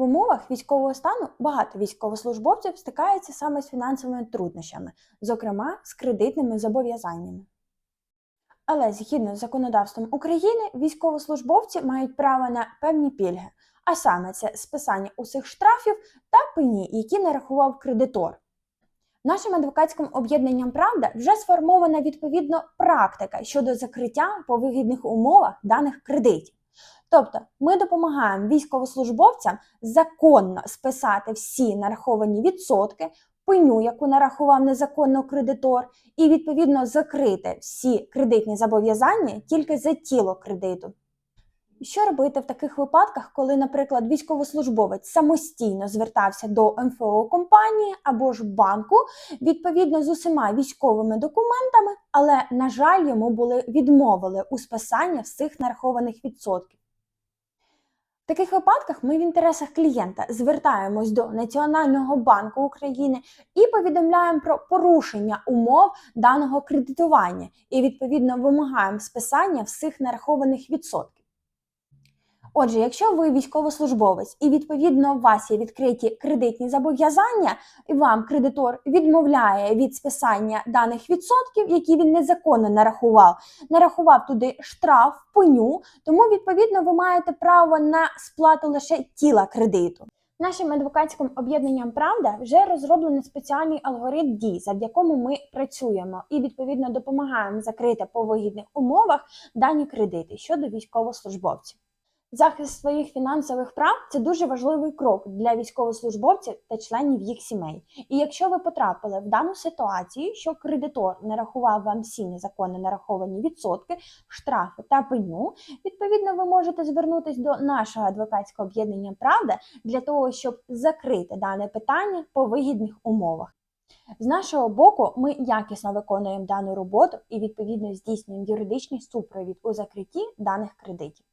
В умовах військового стану багато військовослужбовців стикаються саме з фінансовими труднощами, зокрема з кредитними зобов'язаннями. Але згідно з законодавством України, військовослужбовці мають право на певні пільги, а саме це списання усіх штрафів та пені, які нарахував кредитор. Нашим адвокатським об'єднанням Правда вже сформована відповідно практика щодо закриття по вигідних умовах даних кредитів. Тобто ми допомагаємо військовослужбовцям законно списати всі нараховані відсотки, пеню, яку нарахував незаконно кредитор, і відповідно закрити всі кредитні зобов'язання тільки за тіло кредиту. Що робити в таких випадках, коли, наприклад, військовослужбовець самостійно звертався до МФО компанії або ж банку відповідно з усіма військовими документами, але, на жаль, йому були відмовили у списанні всіх нарахованих відсотків. Таких випадках ми в інтересах клієнта звертаємось до Національного банку України і повідомляємо про порушення умов даного кредитування і відповідно вимагаємо списання всіх нарахованих відсотків. Отже, якщо ви військовослужбовець і відповідно у вас є відкриті кредитні зобов'язання, і вам кредитор відмовляє від списання даних відсотків, які він незаконно нарахував, нарахував туди штраф, пеню, тому відповідно ви маєте право на сплату лише тіла кредиту. Нашим адвокатським об'єднанням Правда вже розроблений спеціальний алгоритм дій, завдяки якому ми працюємо і відповідно допомагаємо закрити по вигідних умовах дані кредити щодо військовослужбовців. Захист своїх фінансових прав це дуже важливий крок для військовослужбовців та членів їх сімей. І якщо ви потрапили в дану ситуацію, що кредитор нарахував вам всі незаконно нараховані відсотки, штрафи та пеню, відповідно, ви можете звернутися до нашого адвокатського об'єднання Правда для того, щоб закрити дане питання по вигідних умовах. З нашого боку, ми якісно виконуємо дану роботу і відповідно здійснюємо юридичний супровід у закритті даних кредитів.